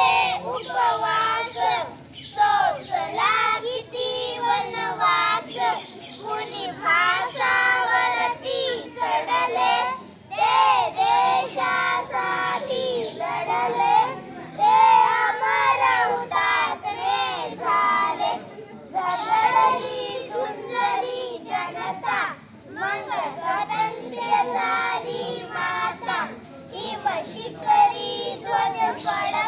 ते उपवास. सोसला किती वनवास. कुणी भासावरती चढले. ते देशासाठी लढले. ते अमर रे झाले. झगडली झुंजली जनता. मग स्वतंत्र झाली माता. हिम शिकरी ध्वज पडा